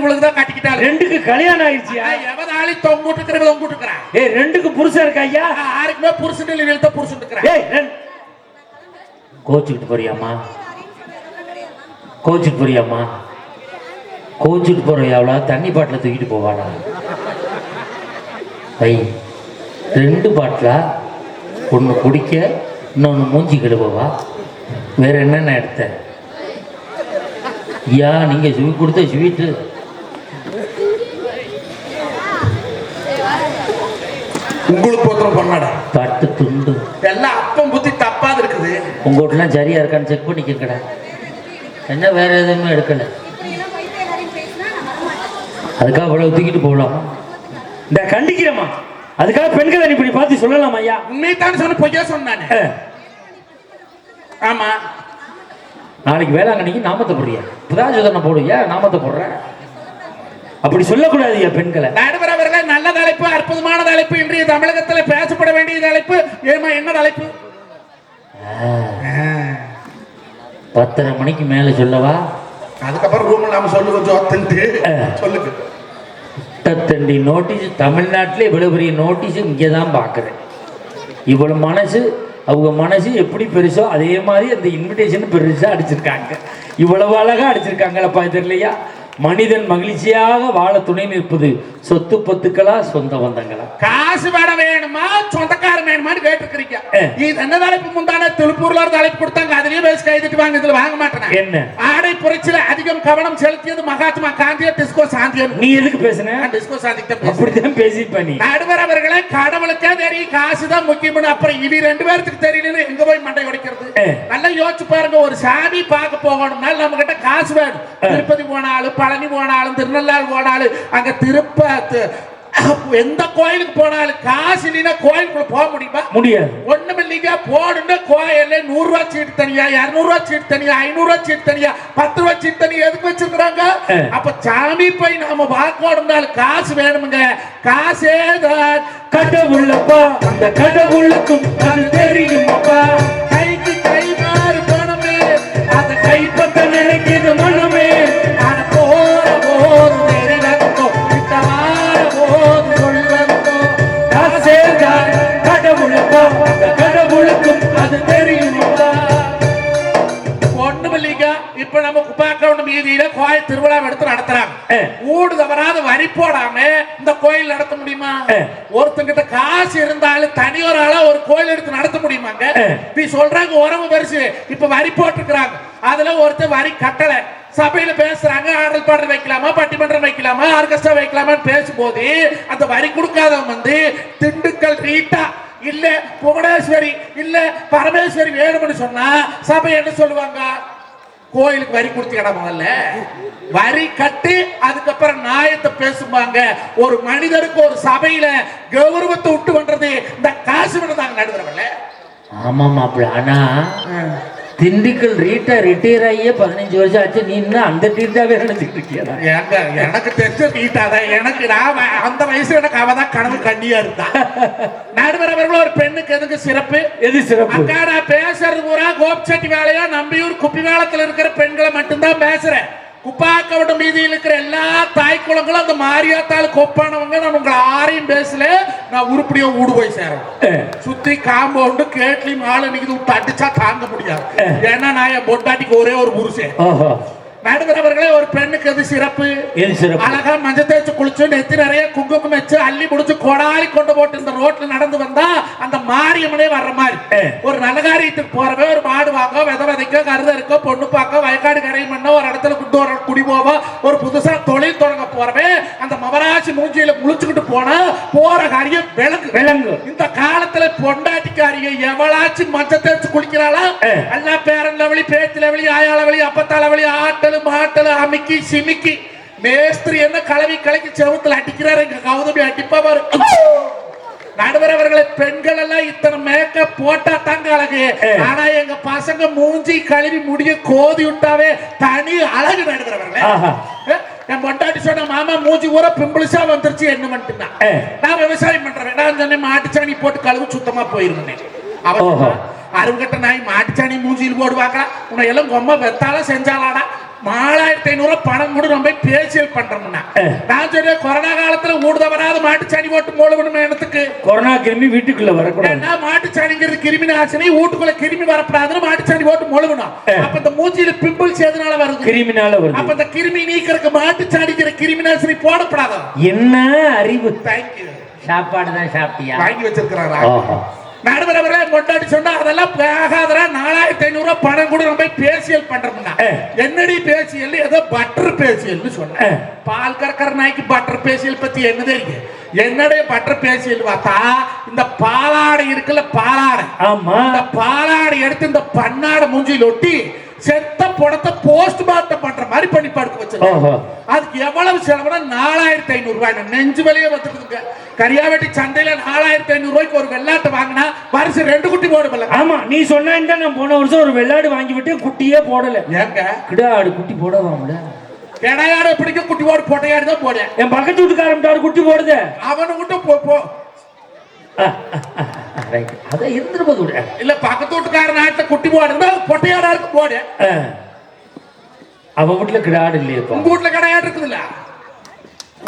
இவளுக்கு தான் கட்டிக்கிட்டாரு ரெண்டுக்கு கல்யாணம் ஆயிடுச்சியா? எவனாலி தொங்கிட்டு இருக்கிறவங்க தொங்கிட்டு இருக்கிறான் ஏய் ரெண்டுக்கு புருஷன் இருக்கா ஐயா? யாருக்குமே புருஷன் இல்லை இழுத்த புருஷன் இருக்கிறான். ஏய் கோச்சுக்கிட்டு போறியாம்மா. கோச்சுட்டு போறியாம்மா. கோச்சுட்டு போறியா அவளா தண்ணி பாட்டில் தூக்கிட்டு போவாளா ஐ ரெண்டு பாட்டிலா? ஒன்று குடிக்க இன்னொன்று மூஞ்சி கழுவவா? வேற என்னென்ன எடுத்த? ஐயா நீங்கள் ஸ்வீட் கொடுத்த ஸ்வீட்டு. உங்களுக்கு ஒருத்தரம் பண்ணாடா. தட்டு துண்டு. எல்லாம் அப்பம் புத்தி தப்பாது இருக்குது. உங்க வீட்டுலாம் சரியா இருக்கான்னு செக் பண்ணிக்கங்கடா என்ன வேற எதுவுமே எடுக்கல. அதுக்காக அவ்வளவு தூக்கிட்டு போகலாமா? இந்த கண்டிக்கிறேம்மா. அதுக்காக பெண்களை இப்படி பார்த்து சொல்லலாமா ஐயா? உண்மையத்தான் சொன்ன பொய்யா சொன்னானே? ஆமா. நாளைக்கு வேளாங்கண்ணிக்கு நாமத்தை போடுறியா? புதாஜோதனை போடுறியா நாமத்தை போடுற? அப்படி சொல்லக்கூடாது ஐயா பெண்களை. நடுவர் அவர்களே நல்ல தலைப்பு அற்புதமான தலைப்பு இன்றைய தமிழகத்தில் பேசப்பட வேண்டிய தலைப்பு. ஏமா என்ன தலைப்பு? பத்தரை மணிக்கு மேல சொல்லவா? அதுக்கப்புறம் ரூம் நாம ஜோத்தன்ட்டு சொல்லுங்க. முட்டத்தண்டி நோட்டீஸ் தமிழ்நாட்டில் இவ்வளவு பெரிய நோட்டீஸ் இங்கே தான் பார்க்குறேன். இவ்வளவு மனசு அவங்க மனசு எப்படி பெருசோ அதே மாதிரி அந்த இன்விடேஷன் பெருசாக அடிச்சிருக்காங்க. இவ்வளவு அழகாக அடிச்சிருக்காங்களப்பா தெரியலையா? மனிதன் மகிழ்ச்சியாக வாழ துணை நிற்பது சொத்து பத்துக்களா சொந்த பந்தங்களா? காசு வேட வேணுமா சொந்தக்காரன் வேணுமான்னு கேட்டுருக்கீங்க. இது என்ன தலைப்பு? முந்தான திருப்பூர்ல ஒரு தலைப்பு கொடுத்தாங்க. அதுலயும் பேசி கைதிட்டு வாங்க இதுல வாங்க மாட்டேன்? என்ன? ஆடை புரட்சியில அதிகம் கவனம் செலுத்தியது மகாத்மா காந்தியா டிஸ்கோ சாந்தியன் நீ எதுக்கு பேசுன? டிஸ்கோ சாந்திக்கு தான் பேசுறேன். அப்படித்தான் பேசிப்ப நீ. நடுவர் அவர்களே கடவுளுக்கே தெரியும் காசு தான் முக்கியம்னு. அப்புறம் இனி ரெண்டு பேர்த்துக்கு தெரியல எங்க போய் மண்டை உடைக்கிறது. நல்லா யோசிச்சு பாருங்க ஒரு சாமி பார்க்க போகணும்னா நம்ம கிட்ட காசு வேணும். திருப்பதி போனாலும் பழனி போனாலும் திருநள்ளாறு போனாலும் அங்க திருப்ப எந்த கோயிலுக்கு போனாலும் காசு இல்லைன்னா கோயிலுக்குள்ள போக முடியுமா? முடியாது. ஒண்ணும் இல்லைங்க போடுங்க கோயில்ல நூறு ரூபாய் சீட்டு தனியா இருநூறு ரூபாய் சீட்டு தனியா ஐநூறு ரூபாய் சீட்டு தனியா பத்து ரூபாய் சீட்டு தனியா எதுக்கு வச்சிருக்காங்க ஆ. அப்ப சாமி போய் நாம வாக்கோடுனாலும் காசு வேணுமுங்க. காசே தான். கடவுளப்பா அந்த கடவுளுக்கும் அது தெரியுமப்பா. கைக்கு கை மாறு பணமே அந்த கை கைப்பற்ற நினைக்கிது மீதியில கோயில் திருவிழா எடுத்து நடத்துறாங்க. ஊடு தவறாத வரி போடாம இந்த கோயில் நடத்த முடியுமா. ஒருத்தங்கிட்ட காசு இருந்தாலும் தனியொரு ஆளா ஒரு கோயில் எடுத்து நடத்த முடியுமாங்க. நீ சொல்றாங்க உறவு பெருசு. இப்ப வரி போட்டிருக்கிறாங்க. அதுல ஒருத்தர் வரி கட்டல. சபையில பேசுறாங்க ஆடல் பாடல் வைக்கலாமா பட்டிமன்றம் வைக்கலாமா ஆர்கெஸ்ட்ரா வைக்கலாமான்னு பேசும்போது அந்த வரி கொடுக்காதவன் வந்து திண்டுக்கல் ரீட்டா இல்ல புவனேஸ்வரி இல்ல பரமேஸ்வரி வேணும்னு சொன்னா சபை என்ன சொல்லுவாங்க? கோயிலுக்கு வரி கொடுத்தீங்கடா முதல்ல. வரி கட்டி அதுக்கப்புறம் நியாயத்தை பேசுவாங்க ஒரு மனிதருக்கு ஒரு சபையில கௌரவத்தை விட்டு பண்றது இந்த காசு விடுதாங்க நடுகிறவங்கள ஆமா மாப்பிள்ள ஆனா திண்டுக்கல் ரீட்டா ரிட்டையர் ஆகியே பதினஞ்சு வருஷம் ஆச்சு. நீ இன்னும் அந்த டீட்டாவே நினைச்சிட்டு இருக்கியா? ஏங்க எனக்கு தெரிஞ்ச நீட்டாதான் எனக்கு நான் அந்த வயசுல எனக்கு அவ தான் கனவு கண்ணியா இருந்தா. நடுவர் அவர்கள் ஒரு பெண்ணுக்கு எதுக்கு சிறப்பு? எது சிறப்பு? அக்கா நான் பேசுறது பூரா கோபிச்செட்டி வேலையா? நம்பியூர் குப்பிவாளத்துல இருக்கிற பெண்களை மட்டும்தான் பேசுறேன். குப்பாக்கவட்ட மீதியில் இருக்கிற எல்லா தாய் குளங்களும் அந்த மாரியாத்தாள் கொப்பானவங்க. நான் உங்களை ஆரையும் பேசல. நான் உருப்படியா ஊடு போய் சேரேன். சுத்தி காம்பவுண்டு கேட்லி மாலை நிக்குது விட்டு அடிச்சா தாங்க முடியாது. ஏன்னா நான் என் பொண்டாட்டிக்கு ஒரே ஒரு புருஷன். நடுவர் அவர்களே ஒரு பெண்ணுக்கு எது சிறப்பு? எது சிறப்பு? அழகா மஞ்சள் தேய்ச்சு குளிச்சு நெத்தி நிறைய குங்குமம் வச்சு அள்ளி முடிச்சு கொடாலி கொண்டு போட்டு இந்த ரோட்ல நடந்து வந்தா அந்த மாரியம்மனே வர்ற மாதிரி. ஒரு நல்ல காரியத்துக்கு போறவே ஒரு மாடு வாங்க வித விதைக்க கருத இருக்க பொண்ணு பார்க்க வயக்காடு கரையும் பண்ண ஒரு இடத்துல குண்டு ஒரு குடி போவ ஒரு புதுசா தொழில் தொடங்க போறவே அந்த மவராசி மூஞ்சியில முழிச்சுக்கிட்டு போனா போற காரியம் விளக்கு விலங்கு. இந்த காலத்துல பொண்டாட்டிக்காரிய எவளாச்சும் மஞ்சள் தேய்ச்சு குளிக்கிறாளா? ஏ. எல்லா பேரன் லவலி பேச்சு லவலி ஆயா லவலி அப்பத்தா லவலி ஆட்டலு மாட்டலு அமிக்கி சிமிக்கி. மேஸ்திரி என்ன கலவி கலக்கி செவுத்துல அடிக்கிறாரு எங்க கௌதமி அடிப்பா பாரு. நடுவர் அவர்களை பெண்கள் எல்லாம் இத்தனை மேக்கப் போட்டா தாங்க அழகு. ஆனா எங்க பசங்க மூஞ்சி கழுவி முடிய கோதி விட்டாவே தனி அழகு நடுவர் அவர்களே. என் பொண்டாட்டி சொன்ன மாமா மூஞ்சி ஊரா பிம்பிள்ஸா வந்துருச்சு என்ன மட்டும்தான். நான் விவசாயம் பண்றேன். நான் சொன்னேன் மாட்டுச்சாணி போட்டு கழுவு சுத்தமா போயிருந்தேன். அவன் அருங்கட்ட நாய் மாட்டுச்சாணி மூஞ்சியில் போடுவாங்களா உன்னை எல்லாம் கொம்ம வெத்தால செஞ்சாலாடா நாலாயிரத்தி ஐநூறு ரூபாய் பணம் கூட நம்ம போய் பேசியல் பண்றோம்னா. நான் சொன்னேன் கொரோனா காலத்துல ஊடுதவராது மாட்டுச்சாணி போட்டு மூலவணும் எனத்துக்கு கொரோனா கிருமி வீட்டுக்குள்ள வரக்கூடாது. ஏன்னா மாட்டுச்சாணிங்கிறது கிருமி நாசினி வீட்டுக்குள்ள கிருமி வரப்படாதுன்னு மாட்டுச்சாணி போட்டு முழுகணும் ஆ. அப்ப இந்த மூச்சியில பிம்பிள்ஸ் எதனால வருது. கிருமினால வருது. அப்ப இந்த கிருமி நீக்கிறதுக்கு மாட்டுச்சாணிங்கிற கிருமி நாசினி போடப்படாதா? என்ன அறிவு? தேங்க்யூ சாப்பாடு தான் சாப்பிட்டியா? வாங்கி வச்சிருக்கிறாரா? ஆஹா. நடுவரவரே கொண்டாடி சொன்னா அதெல்லாம் ஆகாதரா நாலாயிரத்தி ஐநூறு ரூபாய் பணம் கூட நம்ம பேசியல் பண்றோம்னா. என்னடி பேசியல் ஏதோ பட்டர் பேசியல்னு. சொன்னேன் பால் கறக்கிற நாய்க்கு பட்டர் பேசியல் பத்தி என்ன தெரியும் என்னடைய பட்டர் பேசியல் பார்த்தா இந்த பாலாடை இருக்குல்ல பாலாடை ஆமா அந்த பாலாடை எடுத்து இந்த பண்ணாடை மூஞ்சியில் ஒட்டி செத்த புடத்தை போஸ்ட் மார்ட்டம் பண்ற மாதிரி பண்ணி படுக்க வச்சிருக்கோம் ஓஹோ அதுக்கு எவ்வளவு செலவுனா நாலாயிரத்தி ஐநூறு ரூபாய் நெஞ்சு வலியே வந்துருக்குங்க கரியாவெட்டி சந்தையில நாலாயிரத்தி ஐநூறு ரூபாய்க்கு ஒரு வெள்ளாட்டை வாங்கினா வருஷம் ரெண்டு குட்டி போடுமில்ல. ஆமா நீ சொன்னா நான் போன வருஷம் ஒரு வெள்ளாடு வாங்கி விட்டு குட்டியே போடல. ஏங்க? கிடாடு குட்டி போடவாம்ல கிடையாடு பிடிக்க குட்டி போடு பொட்டையாடு தான் போடு என் பக்கத்து வீட்டுக்காரன் குட்டி போடுதே. அவனு விட்டு போ. இருந்துருப்பது விட இல்ல பக்கத்து வீட்டுக்கார நாட்டுல குட்டி போடுன்னா பொட்டையாடா இருக்கு போடு அவ வீட்டுல கிடாடு இல்லையப்பா உங்க வீட்டுல கிடையாது இருக்குதுல்ல?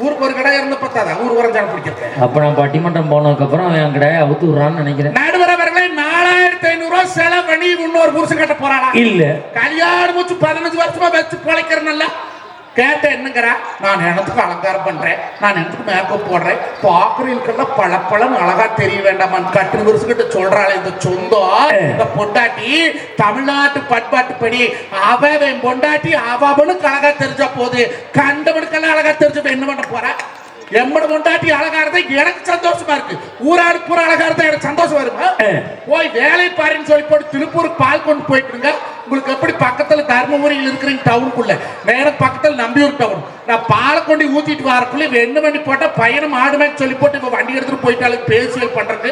ஊருக்கு ஒரு கடை இருந்த பத்தாதா? ஊர் உரஞ்சான பிடிக்கிறது அப்ப நான் பட்டிமன்றம் போனதுக்கு அப்புறம் அவன் கிடாய அவுத்து விடுறான்னு நினைக்கிறேன். நடுவரவர்களே நாலாயிரத்தி ஐநூறு ரூபாய் செலவு பண்ணி இன்னொரு புருஷன் கட்ட போறாளா? இல்ல. கல்யாணம் முடிச்சு பதினஞ்சு வருஷமா வச்சு பிழைக்கிறனல்ல கேட்ட என்னங்கிறா? நான் எனத்துக்கு அலங்காரம் பண்றேன். நான் எனக்கு மேக்கப் போடுறேன். பாக்குறீங்களுக்கெல்லாம் பழப்பழம் அழகா தெரிய வேண்டாம் கட்டு வருஷக்கிட்ட சொல்றாள் இந்த சொந்தம் இந்த பொண்டாட்டி தமிழ்நாட்டு பண்பாட்டுப்படி அவன் பொண்டாட்டி அவனுக்கு அழகா தெரிஞ்சா போகுது கண்டவனுக்கெல்லாம் அழகா தெரிஞ்சப்ப என்ன பண்ண போற? எம்மட பொண்டாட்டி அழகா இருந்தா எனக்கு சந்தோஷமா இருக்கு. ஊராடு பூரா அழகா இருந்தா எனக்கு சந்தோஷம் ஆ. போய் வேலை பாருன்னு சொல்லி போட்டு திருப்பூருக்கு பால் கொண்டு போயிட்டுருங்க உங்களுக்கு எப்படி பக்கத்துல தர்மபுரியில் இருக்கிறீங்க டவுனுக்குள்ள நேரம் பக்கத்துல நம்பியூர் டவுன் நான் பாலை கொண்டு ஊத்திட்டு வரக்குள்ள வெண்ணு பண்ணி போட்டா பையனை மாடுமே சொல்லி போட்டு இப்ப வண்டி எடுத்துட்டு போயிட்டாலும் பேசியல் பண்றது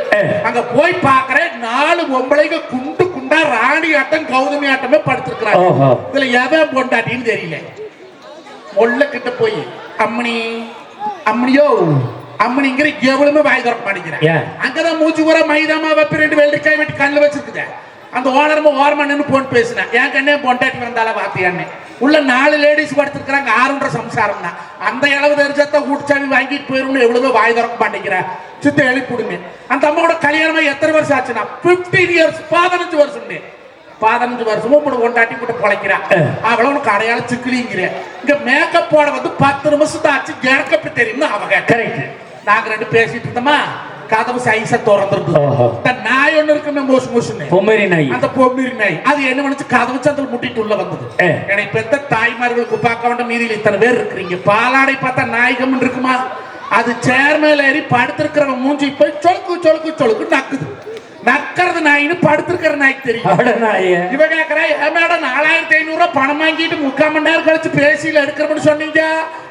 அங்க போய் பாக்குறேன் நாலு பொம்பளைங்க குண்டு குண்டா ராணி ஆட்டம் கௌதமி ஆட்டமே படுத்திருக்கிறாங்க. இதுல எவன் பொண்டாட்டின்னு தெரியல. முள்ள கிட்ட போய் அம்மணி அம்மணியோ அம்மனிங்கிற எவ்வளவுமே வாய் திறக்க மாட்டேங்கிறேன்? அங்கதான் மூச்சு பூரா மைதாமா வெப்பி ரெண்டு வெள்ளரிக்காய் வெட்டி கண்ணில் வச்சிருக்குது. அந்த ஓனரமா ஓரமா நின்று போன் பேசினேன். என் கண்ணே பொண்டாட்டி வந்தால வாத்தியான்னு உள்ள நாலு லேடிஸ் படுத்திருக்கிறாங்க ஆறுன்ற சம்சாரம்னா அந்த இளவு தெரிஞ்சத்த கூட்டுச்சாமி வாங்கிட்டு போயிரும் எவ்வளவோ வாய் திறக்க மாட்டேங்கிறேன். சித்த எழுப்பிடுங்க அந்த அம்மாவோட கல்யாணமா எத்தனை வருஷம் ஆச்சுன்னா பிப்டீன் இயர்ஸ் பதினஞ்சு வருஷம் பதினஞ்சு வருஷமும் இப்படி கொண்டாட்டி கூட பொழைக்கிறா அவள உனக்கு அடையாளம் சிக்கலிங்கிறேன் இங்க மேக்கப் போட வந்து பத்து நிமிஷம் ஆச்சு. எனக்கு தெரியும்னு அவங்க கரெக்ட் நாங்க ரெண்டு பேசிட்டு இருந்தோமா? கதவு சைஸா திறந்துருக்கு நாய் ஒண்ணு இருக்குமே மோசு மோசுன்னு. பொம்மரி நாய். அந்த பொம்மிரி நாய். அது என்ன பண்ணுச்சு கதவு சந்தில் முட்டிட்டு உள்ள வந்தது. என்னை பெத்த தாய்மார்களுக்கு பார்க்க வேண்டாம் மீதியில் இத்தனை பேர் இருக்கிறீங்க. பாலாடை பார்த்தா நாயகம் இருக்குமா? அது சேர் மேல ஏறி படுத்திருக்கிறவன் மூஞ்சி போய் சொலுக்கு சொலுக்கு சொலுக்கு நக்குது. நக்கிறது நாயின்னு படுத்திருக்கிற நாய்க்கு தெரியும். இவ கேக்குறா ஏன் மேடம் நாலாயிரத்தி ஐநூறு ரூபாய் பணம் வாங்கிட்டு முக்கால் மணி நேரம் கழிச்சு பேசியில எடுக்கிறோம்னு சொன்னீங்க.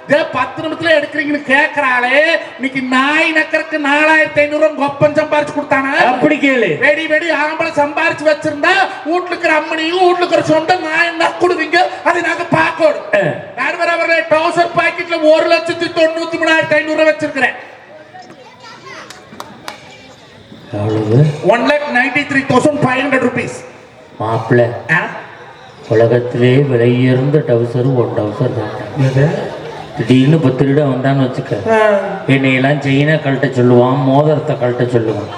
இதே பத்து நிமிஷத்துல எடுக்கிறீங்கன்னு கேக்குறாளே. இன்னைக்கு நாய் நக்கறதுக்கு நாலாயிரத்தி ஐநூறு ரூபாய் கொப்பம் சம்பாரிச்சு கொடுத்தானா? அப்படி கேளு. வெடி வெடி ஆம்பளை சம்பாரிச்சு வச்சிருந்தா வீட்டுல இருக்கிற அம்மனையும் வீட்டுல இருக்கிற சொந்த நாய் நக்குடுவீங்க. அதை நாங்க ஆ. நடுவர் அவர்களே டவுசர் பாக்கெட்ல ஒரு லட்சத்தி தொண்ணூத்தி மூணாயிரத்தி ஐநூறு ரூபாய் வச்சிருக்கிறேன். One lakh ninety three thousand five hundred rupees மாப்பிள்ள உலகத்திலே விலையுயர்ந்த டவுசர் ஒரு டவுசர் தான் திடீர்னு இப்போ திருட வந்தான்னு வச்சுக்க. என்னையெல்லாம் செயினை கழட்ட சொல்லுவான் மோதிரத்தை கழட்ட சொல்லுவான்.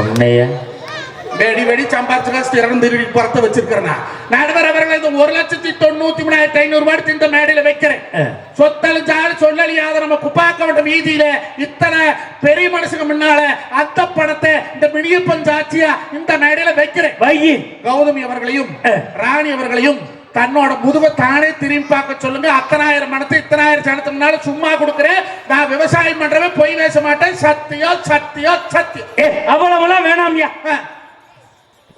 உன்னைய வெடி வெடி சம்பாரிச்சு காசு இறந்து புறத்த வச்சிருக்கிறேன்? நடுவர் இந்த ஒரு லட்சத்தி தொண்ணூத்தி மூணாயிரத்தி ஐநூறு ரூபாய் இந்த மேடையில வைக்கிறேன். சொத்தல் ஜாலி சொல்லலியாத நம்ம குப்பாக்க வேண்ட வீதியில இத்தனை பெரிய மனுஷங்க முன்னால அந்த பணத்தை இந்த மினியப்பன் சாட்சியா இந்த மேடையில வைக்கிறேன். வையி கௌதமி அவர்களையும். ராணி அவர்களையும் தன்னோட முதுவை தானே திரும்பி பார்க்க சொல்லுங்க. அத்தனாயிரம் மனத்தை இத்தனாயிரம் சனத்தினால சும்மா கொடுக்குறேன். நான் விவசாயம் பண்றவன் பொய் பேச மாட்டேன். சத்தியம் சத்தியம் சத்தியம் அவ்வளவுலாம் வேணாம்யா.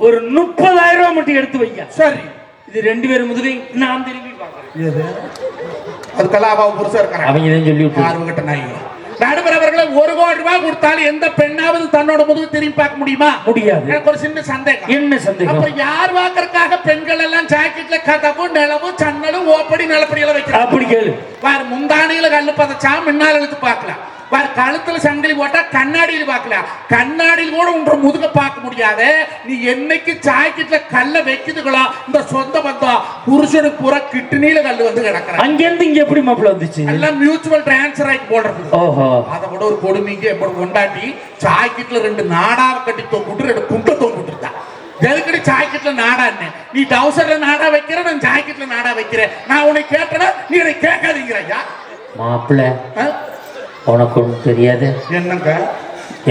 ஒரு முப்பதாயிரம் ரூபாய் மட்டும் எடுத்து வையா. சரி. இது ரெண்டு பேரும் முதுகை நான் திரும்பி பார்க்கறேன் அதுக்கெல்லாம் அவ புருஷன் இருக்கிறான் அவங்க தான் சொல்லி ஆர்வகட்ட நாய்? நடுவர் அவர்களை ஒரு கோடி ரூபாய் கொடுத்தாலும் எந்த பெண்ணாவது தன்னோட முதுகு திரும்பி பார்க்க முடியுமா? முடியாது. எனக்கு ஒரு சின்ன சந்தேகம். என்ன சந்தேகம்? அப்ப யார் வாக்குறதுக்காக பெண்கள் எல்லாம் ஜாக்கெட்ல கதவும் நிலவும் சன்னலும் ஓப்படி நிலப்படி எல்லாம் வைக்கிறாங்க? அப்படி கேளு. வேற முந்தானையில கல்லு பதச்சா முன்னால் இழுத்து பார்க்கலாம். கழுத்துல சங்கிலி போட்டா கண்ணாடியில் பார்க்கலாம் கண்ணாடியில் கூட உன்ற முதுக பார்க்க முடியாது. நீ என்னைக்கு ஜாக்கெட்ல கல்ல வைக்குதுகளோ? இந்த சொந்த பந்தம் புருஷனுக்கு பூரா கிட்னியில கல்லு வந்து கிடக்குறான். அங்கேருந்து இங்க எப்படி மாப்பிள்ள வந்துச்சு? எல்லாம் மியூச்சுவல் டிரான்ஸ்ஃபர் ஆகி போடுறது. ஓஹோ. அதை விட ஒரு கொடுமைங்க எப்படி கொண்டாட்டி ஜாக்கெட்ல ரெண்டு நாடாவை கட்டி தொங்கிட்டு ரெண்டு குண்டை தொங்கிட்டு இருந்தா எதுக்கடி ஜாக்கெட்ல நாடா என்ன? நீ டவுசர்ல நாடா வைக்கிற நான் ஜாக்கெட்ல நாடா வைக்கிறேன். நான் உன்னை கேட்டனா நீ என்னை கேட்காதீங்கிற ஐயா. மாப்பிள்ள? உனக்கு ஒன்றும் தெரியாது? என்னங்க?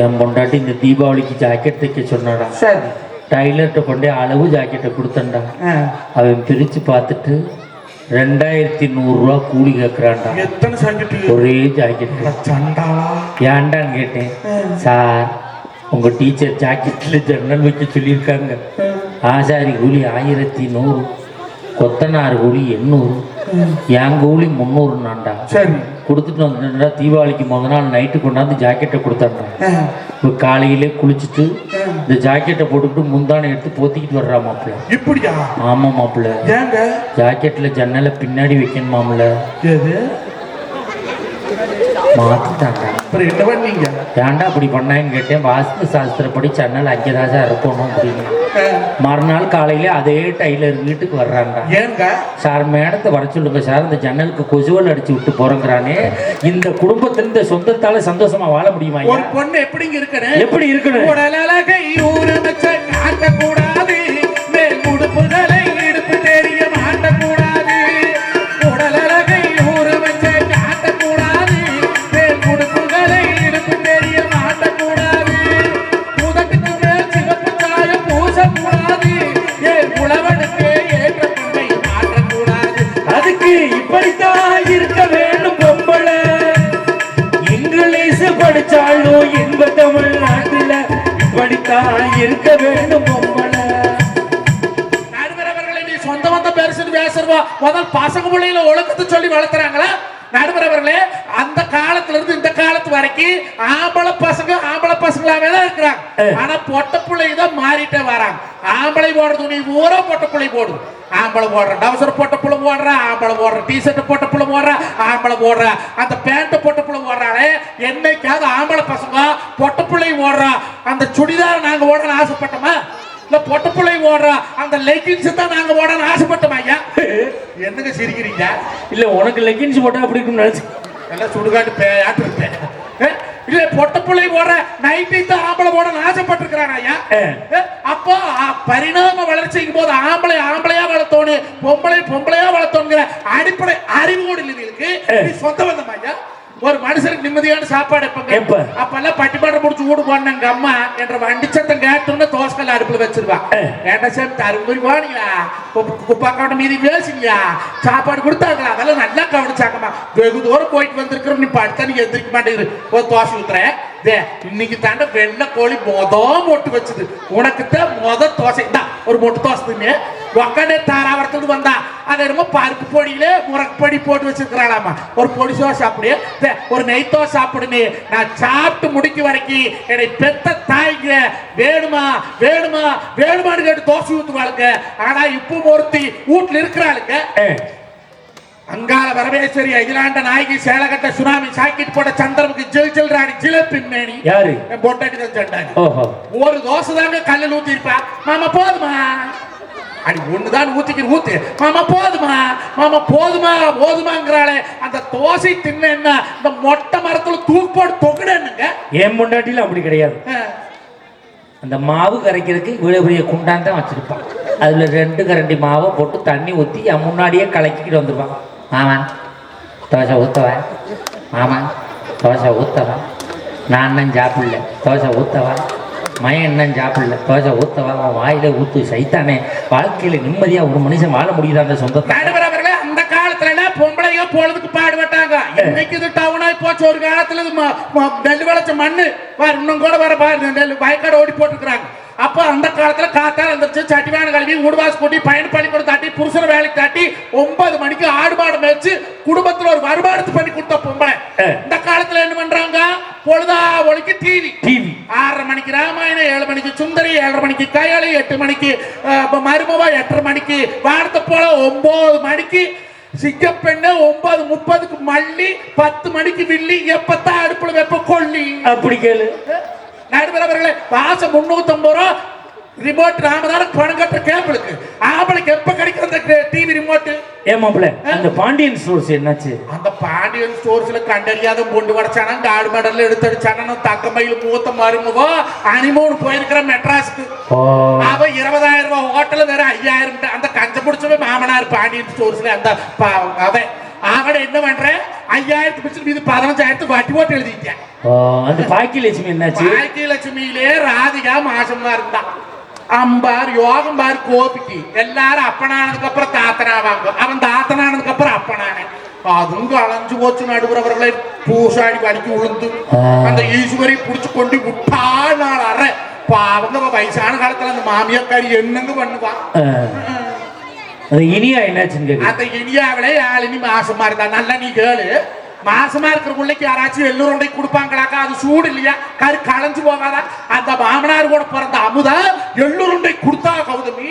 என் பொண்டாட்டி இந்த தீபாவளிக்கு ஜாக்கெட் தைக்க சொன்னாடா. சரி. டைலர்கிட்ட கொண்டே அளவு ஜாக்கெட்டை கொடுத்தேன்டா. அவன் பிரிச்சு பார்த்துட்டு ரெண்டாயிரத்தி நூறுரூவா கூலி கேட்குறான்டா எத்தனை ஒரே ஜாக்கெட் சண்டாளா ஏன்டான்னு கேட்டேன். சார் உங்க டீச்சர் ஜாக்கெட்ல ஜன்னல் வைக்க சொல்லியிருக்காங்க. ஆசாரி கூலி ஆயிரத்தி நூறு கொத்தனார் கூலி எண்ணூறு. என் கூலி முந்நூறுனாண்டா சரி. கொடுத்துட்டு வந்துட்டா தீபாவளிக்கு முத நாள் நைட்டு கொண்டாந்து ஜாக்கெட்டை கொடுத்தாண்டா இப்போ காலையிலே குளிச்சுட்டு இந்த ஜாக்கெட்டை போட்டுக்கிட்டு முந்தானை எடுத்து போத்திக்கிட்டு வர்றா மாப்பிள்ள. இப்படியா? ஆமா மாப்பிள்ள. ஜாக்கெட்ல ஜன்னலை பின்னாடி வைக்கணுமாம்ல எது மாத்திட்டாண்டா அப்புறம் என்ன பண்ணீங்க? ஏன்டா அப்படி பண்ணான்னு கேட்டேன். வாஸ்து சாஸ்திரப்படி ஜன்னல் அங்கேதான் சார் இருக்கணும் அப்படின்னு. மறுநாள் காலையில அதே டைலர் வீட்டுக்கு வர்றான்டா ஏங்க? சார் மேடத்தை வர சொல்லுங்க சார் இந்த ஜன்னலுக்கு கொசுவல் அடிச்சு விட்டு போறேங்கிறானே. இந்த குடும்பத்துல இந்த சொந்தத்தால சந்தோஷமா வாழ முடியுமா? ஒரு பொண்ணு எப்படிங்க இருக்கணும்? எப்படி இருக்கணும்? உடலழகை ஆனா பொட்ட பிள்ளை தான் மாறிட்டே வராங்க. ஆம்பளை போடுற துணி பூரா பொட்ட பிள்ளை போடுது. ஆம்பளை போடுற டவுசர் போட்ட புள்ள போடுற ஆம்பளை போடுற டிஷர்ட் போட்ட புள்ள போடுற ஆம்பளை போடுற அந்த பேண்ட் போட்ட புள்ள போடுறாளே என்னைக்காவது ஆம்பளை பசங்க பொட்ட பிள்ளை ஓடுறா அந்த சுடிதார் நாங்க ஓடணும்னு ஆசைப்பட்டோமா? இல்ல பொட்ட பிள்ளை ஓடுற அந்த லெகின்ஸ் தான் நாங்க ஓடணும்னு ஆசைப்பட்டோம் ஐயா? என்னங்க சிரிக்கிறீங்க? இல்ல உனக்கு லெகின்ஸ் போட்டா அப்படி இருக்கும்னு நினைச்சு எல்லாம் சுடுகாட்டு பேயாட்டு இருப்பேன் இல்ல பொட்ட பிள்ளை நைட்டி தான் ஆம்பளை ஓடணும்னு ஆசைப்பட்டிருக்கிறான் ஐயா. அப்போ பரிணாம வளர்ச்சிக்கும் போது ஆம்பளை ஆம்பளையா வளர்த்தோணும் பொம்பளை பொம்பளையா வளர்த்தோங்கிற அடிப்படை அறிவோடு இல்லைங்களுக்கு நீ சொந்த வந்தமா ஐயா. ஒரு மனுஷனுக்கு நிம்மதியான சாப்பாடு எப்ப? எப்பங்க அப்பெல்லாம் பட்டிப்பாட்டம் முடிச்சு வீடு போனாங்க அம்மா. என்ற வண்டி சத்தம் கேட்டோன்னு தோசைக்கல் அடுப்புல வச்சிருவா. ஏன்டா சார் தருமபுரி போனீங்களா? குப்பாக்காவோட மீதி பேசுனியா சாப்பாடு கொடுத்தாங்களா? அதெல்லாம் நல்லா கவனிச்சாங்கம்மா. வெகு தூரம் போயிட்டு வந்திருக்கிறோம். நீ படுத்தா நீ எந்திரிக்க மாட்டேங்குது. ஒரு தோசை ஊத்துறேன். இன்னைக்கு தாண்ட வெள்ளை கோழி மொத மொட்டு வச்சது உனக்கு தான் மொத தோசை தான் ஒரு மொட்டு தோசை தின்னு உக்காண்டே தாராவரத்துக்கு வந்தா அது என்னமோ பருப்பு பொடியில முறப்பொடி போட்டு வச்சிருக்கிறாளாமா ஒரு பொடி சோறு சாப்பிடு ஒரு நெய்த்தோ சாப்பிடுன்னு நான் சாப்பிட்டு முடிக்க வரைக்கும் என்னை பெத்த தாய்ங்க வேணுமா வேணுமா வேணுமான்னு கேட்டு தோசை ஊத்துவாளுங்க ஆனா இப்போ ஒருத்தி வீட்டுல இருக்கிறாளுங்க அங்காள வரவேஸ்வரி அகிலாண்ட நாயகி சேலகட்ட சுனாமி சாக்கிட் போட்ட சந்திரமுக்கு ஜில் ஜில் ராணி ஜிலப்பின் மேனி யாரு? தான் சண்டாங்க ஓஹோ. ஒரு தோசை தாங்க கல்லில் ஊத்தி இருப்பா மாமா போதுமா? அடி ஒண்ணுதான் ஊத்திக்கிற ஊத்து. மாமா போதுமா? மாமா போதுமா? போதுமாங்கிறாளே. அந்த தோசை தின்னா இந்த மொட்டை மரத்துல தூக்கு போட்டு தொங்குடனுங்க என் முன்னாட்டில அப்படி கிடையாது. அந்த மாவு கரைக்கிறதுக்கு இவ்வளோ பெரிய குண்டான் தான் வச்சிருப்பான். அதுல ரெண்டு கரண்டி மாவை போட்டு தண்ணி என் முன்னாடியே கலக்கிக்கிட்டு வந்துருப்பான் மாமா தோசை ஊத்தவா மாமா தோசை ஊத்தவா நான் இன்னும் சாப்பிடல தோசை ஊத்தவா மயன் இன்னும் சாப்பிடல தோசை ஊத்தவா அவன் வாயில ஊத்து சைத்தானே வாழ்க்கையில நிம்மதியா ஒரு மனுஷன் வாழ முடியுதா அந்த எல்லாம் பொம்பளைங்க பொழுதுக்கு பாடுபட்டாங்க இன்னைக்கு இது டவுனாய் போச்சு. ஒரு காலத்துல நெல் விளைச்ச மண்ணு. இன்னும் கூட வர பாரு நெல் வயக்காடு ஓடி போட்டுருக்காங்க அப்ப அந்த காலத்துல காத்தால எழுந்திரிச்சு சட்டிவான கழுவி உடுவாஸ் கூட்டி பயன் பள்ளிக்கூடம் தாட்டி புருஷனை வேலைக்கு தாட்டி ஒன்பது மணிக்கு ஆடு மாடு மேய்ச்சு குடும்பத்துல ஒரு வருமானத்து பண்ணி கொடுத்த பொம்பளை. இந்த காலத்துல என்ன பண்றாங்க? பொழுதா ஒழிக்கு டிவி டிவி ஆறரை மணிக்கு ராமாயணம் ஏழு மணிக்கு சுந்தரி ஏழரை மணிக்கு கையாளி எட்டு மணிக்கு மருமவா எட்டரை மணிக்கு வாரத்தை போல ஒன்பது மணிக்கு சிங்கப்பெண்ணு ஒன்பது முப்பதுக்கு மல்லி பத்து மணிக்கு வில்லி எப்பத்தான் அடுப்புல வெப்ப கொள்ளி அப்படி கேளு. நடுவர் அவர்களே மாசம் முன்னூத்தி ஐம்பது ரூபா. ரிமோட் ராமதானுக்கு பணம் கட்டுற கேபிளுக்கு ஆம்பளைக்கு எப்ப கிடைக்கும் அந்த டிவி ரிமோட் ஏமாப்ல அந்த பாண்டியன் ஸ்டோர்ஸ் என்னாச்சு? அந்த பாண்டியன் ஸ்டோர்ஸ்ல கண்டறியாத பொண்டு வடைச்சானா காடு மெடல் எடுத்தடிச்சானா தக்கமயில் மூத்த மருமவோ அனிமூன் போயிருக்கிற மெட்ராஸ்க்கு. அவ இருபதாயிரம் ரூபாய் ஹோட்டல் வேற ஐயாயிரம் அந்த கஞ்ச பிடிச்சவே மாமனார் பாண்டியன் ஸ்டோர்ஸ்ல அந்த அவன். அவட என்ன பண்ற? ஐயாயிரத்து பிடிச்சி மீது பதினஞ்சாயிரத்துக்கு வட்டி போட்டு எழுதிட்டேன் அந்த பாக்கியலட்சுமி என்னாச்சு? பாக்கியலட்சுமியிலே ராதிகா மாசமா இருந்தா. அம்பார் யோகம் பார் கோபிக்கு. எல்லாரும் அப்பனானதுக்கு அப்புறம் தாத்தனாவாங்க. அவன் தாத்தனானதுக்கு அப்புறம் அப்பனானே. அதுவும் களைஞ்சு போச்சு நடுவர் அவர்களை பூசாடி வடிக்கு உளுந்து. அந்த ஈஸ்வரி புடிச்சு கொண்டு விட்டா நாள் அற பாவங்க வயசான காலத்துல அந்த மாமியாக்காரி என்னங்க பண்ணுவா? ஆ. அது இனியா என்னாச்சுன்னு கேக்குது அந்த இனியாவில யாழினி மாசமா இருந்தா நல்லா நீ கேளு. மாசமா இருக்கிற பிள்ளைக்கு யாராச்சும் எல்லோருடைய கொடுப்பாங்களாக்கா? அது சூடு இல்லையா? கரு களைஞ்சு போகாதா? அந்த மாமனார் கூட பிறந்த அமுதா எள்ளூருண்டை கொடுத்தா கௌதமி.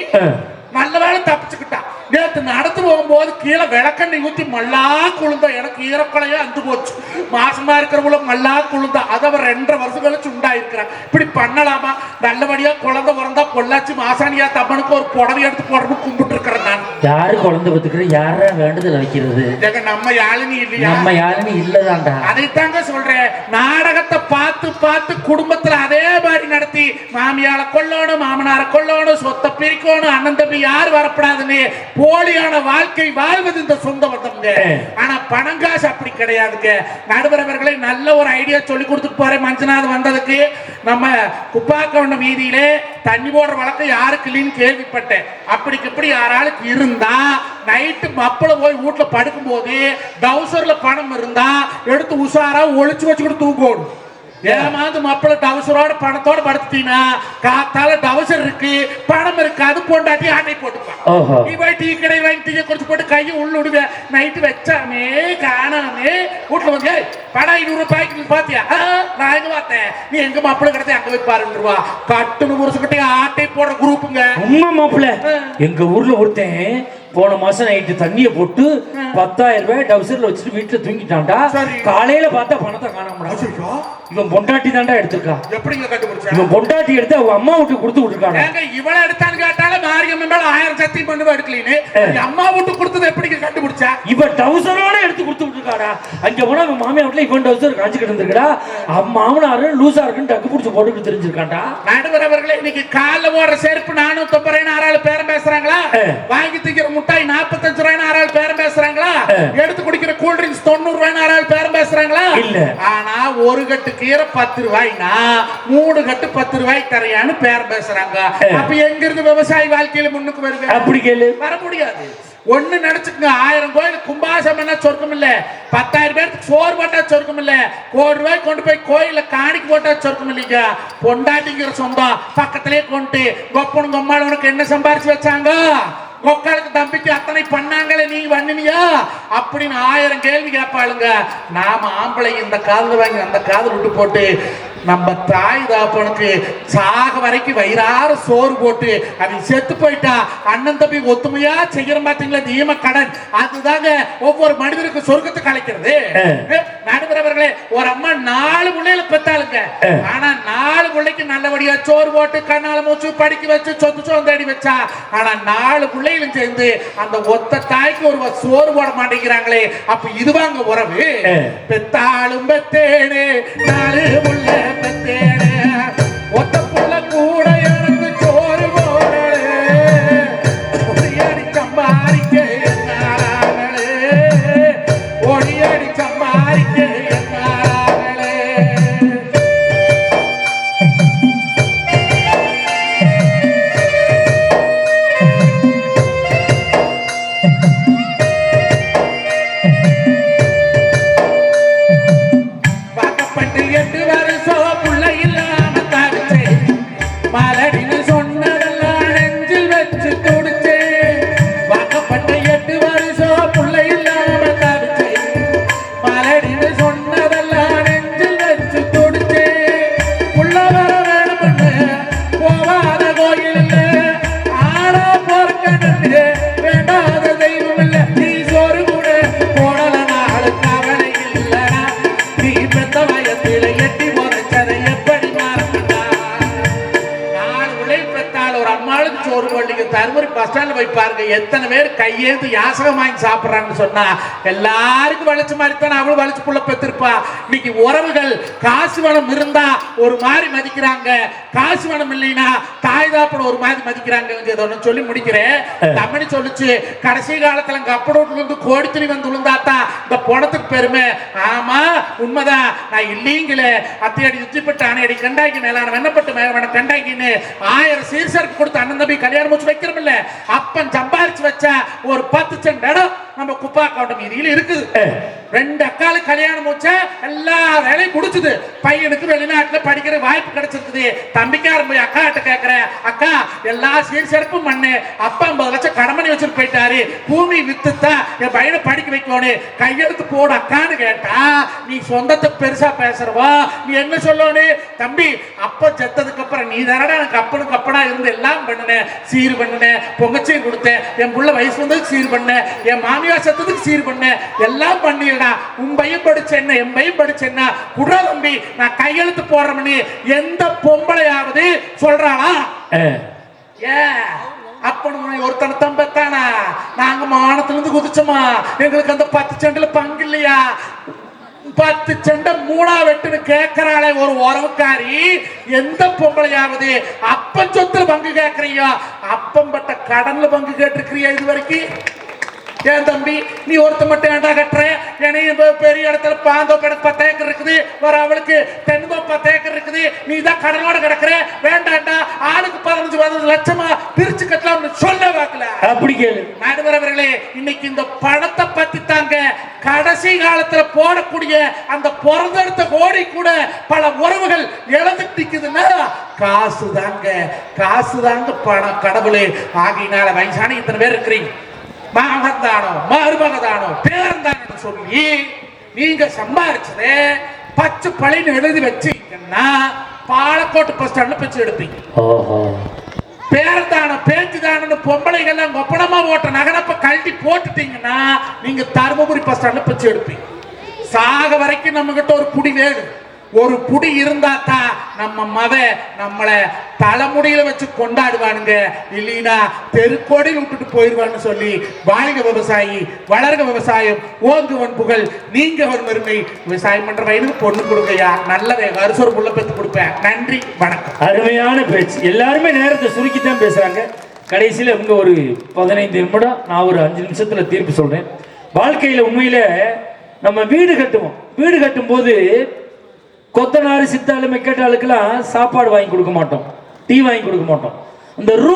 நல்ல வேளை தப்பிச்சுக்கிட்டா. நேத்து நடந்து போகும்போது கீழே விளக்கெண்ணெய் ஊத்தி மல்லா குளுந்தா எனக்கு ஈரக்கொலையே அந்து போச்சு. மாசமா இருக்கிறவங்கள மல்லா குளுந்தா அது அவன் ரெண்டரை வருஷம் கழிச்சு உண்டாயிருக்கிறான் இப்படி பண்ணலாமா? நல்லபடியா குழந்தை பிறந்தா பொள்ளாச்சி மாசாணியா தம்மனுக்கு ஒரு புடவை எடுத்து போடணும் கும்பிட்டு இருக்கிறேன் நான். யாரு குழந்தை பத்துக்கிற யாரா வேண்டுதல் வைக்கிறது? நம்ம யாழினி இல்லையா? நம்ம யாருன்னு இல்லதான்டா அதைத்தாங்க சொல்றேன். நாடகத்தை பார்த்து பார்த்து குடும்பத்துல அதே மாதிரி நடத்தி மாமியால கொல்லணும் மாமனார கொல்லணும் சொத்தை பிரிக்கணும் அண்ணன் தம்பி யார் வரப்படாதுன்னு போலியான வாழ்க்கை வாழ்வது இந்த சொந்த பந்தம்ங்க ஆனா பணம் காசு அப்படி கிடையாதுங்க. நடுவரவர்களை நல்ல ஒரு ஐடியா சொல்லி கொடுத்துட்டு போறேன் மஞ்சநாத் வந்ததுக்கு. நம்ம குப்பாக்கவுண்ட வீதியிலே தண்ணி போடுற வழக்கம் யாருக்கு இல்லைன்னு கேள்விப்பட்டேன். அப்படிக்கு இப்படி யாராளுக்கு இருந்தா நைட்டு மப்பள போய் வீட்டுல படுக்கும்போது டவுசர்ல பணம் இருந்தா எடுத்து உஷாரா ஒளிச்சு வச்சுக்கிட்டு தூக்கணும் ஏமாந்து மப்பள டவுசரோட பணத்தோட படுத்துட்டீங்கன்னா காத்தால டவுசர் இருக்கு பணம் இருக்காது பொண்டாட்டி ஆட்டை போட்டுப்பான் நீ போய் டீ கடை வாங்கி டீயை குடிச்சு போட்டு கையை உள்ள விடுவேன் நைட்டு வச்சாமே காணாமே. வீட்டுல வந்து "ஏய், பணம் ஐநூறு ரூபாய்க்கு பாத்தியா? "ஆ, நான் எங்க பார்த்தேன்? நீ எங்க மாப்பிள்ளை கிடத்த அங்க போய் பாருன்னு கட்டுனு புருஷக்கிட்டே ஆட்டை போடுற குரூப்புங்க உண்மை மாப்பிள்ள எங்க ஊர்ல ஒருத்தன் போன மாசம் நைட்டு தண்ணிய போட்டு பத்தாயிரம் ரூபாய் டவுசர்ல வச்சுட்டு வீட்டுல தூங்கிட்டான்டா. காலையில பார்த்தா பணத்தை காணாமடா இவன் பொண்டாட்டி தான்டா எடுத்திருக்கா. எப்படிங்க கண்டுபிடிச்சா இவன் பொண்டாட்டி எடுத்து அவங்க அம்மா வீட்டு கொடுத்து விட்டுருக்காங்க. இவள எடுத்தான்னு கேட்டாலும் மாரியம்மன் மேல ஆயிரம் சத்தியம் பண்ணுவா எடுக்கலீன்னு. அம்மா வீட்டு கொடுத்தது எப்படிங்க கண்டுபிடிச்சா? இவன் டவுசரோட எடுத்து கொடுத்து விட்டுருக்காடா. அங்க போனா அவன் மாமியா வீட்டுல இவன் டவுசர் காஞ்சிக்கிட்டு இருந்திருக்கடா. அவன் மாமனாரு லூசா இருக்குன்னு டக்கு பிடிச்சி போட்டுக்கிட்டு தெரிஞ்சிருக்கான்டா. நடுவர் அவர்களே இன்னைக்கு காலைல போடுற செருப்பு ஐம்பது ரூபாய் ஆறாள் பேரம் பேசுறாங்களா. வாங்கி திங்கிற முட்டாய் நாற்பத்தஞ்சு ரூபாய் ஆறாள் பேரம் பேசுறாங்களா. எடுத்து குடிக்கிற கூல் ட்ரிங்க்ஸ் தொண்ணூறு ரூபாய் ஆறாள் பேரம் பேசுறாங்களா? இல்ல. ஆனா ஒரு கட்டு கீரை பத்து ரூபாய்னா மூணு கட்டு பத்து ரூபாய் தரையான்னு பேரம் பேசுறாங்க. அப்ப எங்க இருந்து விவசாயி வாழ்க்கையில முன்னுக்கு வருது? அப்படி கேளு. வர முடியாது. ஒண்ணு நினைச்சுக்கங்க ஆயிரம் கோயில் கும்பாசம் என்ன சொர்க்கம் இல்ல. பத்தாயிரம் பேருக்கு சோறு போட்டா சொர்க்கம் இல்ல. கோடி ரூபாய் கொண்டு போய் கோயில காணிக்கு போட்டா சொர்க்கம் இல்லைங்க. பொண்டாட்டிங்கிற சொந்தம் பக்கத்திலே கொண்டு கொப்பனும் கொம்மாள் உனக்கு என்ன சம்பாரிச்சு வச்சாங்க? கொக்காளுக்கு தம்பிக்கு அத்தனை பண்ணாங்களே நீ பண்ணினியா அப்படின்னு ஆயிரம் கேள்வி கேட்பாளுங்க. நாம ஆம்பளை இந்த காதல் வாங்கி அந்த காதல் விட்டு போட்டு நம்ம தாய் தாப்பனுக்கு சாக வரைக்கும் வயிறார சோறு போட்டு அவன் செத்து போயிட்டா அண்ணன் தம்பி ஒத்துமையா செய்யற பாத்தீங்களா நியம கடன் அதுதாங்க ஒவ்வொரு மனிதனுக்கு சொர்க்கத்துக்கு அழைக்கிறது ஆ. நடுவரவர்களே ஒரு அம்மா நாலு பிள்ளைகளை பெத்தாளுங்க. ஆனா நாலு பிள்ளைக்கு நல்லபடியா சோறு போட்டு கண்ணால மூச்சு படிக்க வச்சு சொத்து சோந்தடி வச்சா ஆனா நாலு பிள்ளைகளும் சேர்ந்து அந்த ஒத்த தாய்க்கு ஒரு சோறு போட மாட்டேங்கிறாங்களே அப்ப இதுவாங்க உறவு ஆ. பெத்தாளும் பெத்தேனே நாலு புள்ள பெத்தேனே ஒத்த சொன்னா எல்லாருக்கும் வளைச்ச மாதிரி தானே அவளும் வளைச்சு புள்ள பெற்றிருப்பா இன்னைக்கு உறவுகள் காசு வளம் இருந்தா ஒரு மாதிரி மதிக்கிறாங்க. காசு வளம் இல்லைன்னா தாய் தாப்பட ஒரு மாதிரி மதிக்கிறாங்க. சொல்லி முடிக்கிறேன். தமிழ் சொல்லுச்சு கடைசி காலத்துல கப்படோட்டுல இருந்து கோடி துணி வந்து விழுந்தாத்தான் இந்த பணத்துக்கு பெருமை. ஆமா உண்மைதான். நான் இல்லீங்களே அத்தையடி உச்சிப்பட்டு அணையடி கண்டாக்கி மேலான வெண்ணப்பட்டு மேலான கண்டாக்கின்னு ஆயிரம் சீர்சருக்கு கொடுத்து அண்ணன் தம்பி கல்யாணம் முடிச்சு வைக்கிறோம்ல அப்பன் சம்பாரிச்சு வச்ச ஒரு பத்து சென்ட் இடம். நம்ம குப்பா கவுண்டம் மீதியில் இருக்குது. ரெண்டு அக்காளுக்கு கல்யாணம் முடிச்சா எல்லா வேலையும் குடிச்சுது பையனுக்கு வெளிநாட்டுல படிக்கிற வாய்ப்பு கிடைச்சிருக்குது. தம்பிக்காரன் போய் அக்கா கிட்ட கேக்குற. அக்கா எல்லா சீர் சிறப்பும் பண்ணு அப்பா ஐம்பது லட்சம் கடமணி வச்சுட்டு போயிட்டாரு. பூமி வித்துத்தான் என் பையனை படிக்க வைக்கணும் கையெழுத்து போடு அக்கான்னு கேட்டா நீ சொந்தத்தை பெருசா பேசுறவா? நீ என்ன சொல்லணும் தம்பி அப்ப செத்ததுக்கு அப்புறம் நீ தானடா எனக்கு அப்பனுக்கு அப்பனா இருந்து எல்லாம் பண்ணுனேன் சீர் பண்ணுனேன் பொங்கச்சையும் கொடுத்தேன். என் புள்ள வயசு வந்ததுக்கு சீர் பண்ணேன் என் மாமியார் சீர் பண்ணேன் எல்லாம் பண்ணிடா உன் பையன் படிச்ச என்ன என் பையன் படிச்ச என்ன? குடா தம்பி நான் கையெழுத்து போடுறேன்னு எந்த பொம்பளையாவது சொல்றாளா? அஹ். ஏ. அப்பனு ஒருத்தனை தம்பத்தானா? நாங்க மானத்துல இருந்து குதிச்சோமா? எங்களுக்கு அந்த பத்து செண்டுல பங்கு இல்லையா? பத்து செண்ட மூணா வெட்டுன்னு கேட்கிறாளே ஒரு உறவுக்காரி. எந்த பொம்பளையாவது அப்பன் சொத்துல பங்கு கேட்கறியோ அப்பன் பட்ட கடன்ல பங்கு கேட்டிருக்கிறியா இது வரைக்கும்? ஏன் தம்பி? நீ ஒருத்த மட்டும் ஏன்டா கட்டுற? இப்ப பெரிய இடத்துல பாந்தோப்பு எனக்கு பத்து ஏக்கர் இருக்குது. வர அவளுக்கு தென்னந்தோப்பு பத்து ஏக்கர் இருக்குது. நீ தான் கடனோட கிடக்குற. வேண்டாண்டா. ஆளுக்கு பதினஞ்சு பதினஞ்சு லட்சமா பிரிச்சு கட்டலாம்னு சொல்ல வாக்கல. அப்படி கேளு. நடுவர் அவர்களே இன்னைக்கு இந்த பணத்தை பத்தி தாங்க கடைசி காலத்துல போடக்கூடிய அந்த பிறந்தெடுத்த கோடி கூட பல உறவுகள் இழந்துட்டு நிக்குதுன்னா காசு தாங்க காசு தாங்க பணம் கடவுளே. ஆகினால வயசான இத்தனை பேர் இருக்கிறீங்க. மகந்தானோ மருமகதானோ பேரந்தானோ சொல்லி நீங்க சம்பாரிச்சதே பச்சை பழின்னு எழுதி வச்சீங்கன்னா பாலக்கோட்டு பஸ் ஸ்டாண்ட்ல பிச்சு எடுப்பீங்க. பேரந்தானம் பேச்சுதானு பொம்பளைகள்லாம் ஒப்பனமா ஓட்ட நகரப்ப கழட்டி போட்டுட்டீங்கன்னா நீங்க தருமபுரி பஸ் ஸ்டாண்ட்ல பிச்சு எடுப்பீங்க. சாக வரைக்கும் நம்ம கிட்ட ஒரு புடி வேணும் ஒரு புடி இருந்தா தான் நம்ம மத நம்மளை தலைமுடியில வச்சு கொண்டாடுவானுங்க. இல்லைன்னா தெருக்கோடியில் விட்டுட்டு போயிடுவான்னு சொல்லி வாழ்க விவசாயி வளர்க விவசாயம் ஓங்குவன் புகழ் நீங்க ஒரு பெருமை விவசாயம் பண்ற வயதுக்கு பொண்ணு கொடுங்கய்யா. நல்லதே வருஷம் புள்ள பெற்று கொடுப்பேன். நன்றி வணக்கம். அருமையான பேச்சு. எல்லாருமே நேரத்தை சுருக்கித்தான் பேசுறாங்க. கடைசியில் இவங்க ஒரு பதினைந்து நிமிடம் நான் ஒரு அஞ்சு நிமிஷத்துல தீர்ப்பு சொல்றேன். வாழ்க்கையில உண்மையில நம்ம வீடு கட்டுவோம். வீடு கட்டும்போது கொத்தனாரு சித்தாளு மெக்கட்டாளுக்கெல்லாம் சாப்பாடு வாங்கி கொடுக்க மாட்டோம். டீ வாங்கி கொடுக்க மாட்டோம். இந்த ரூ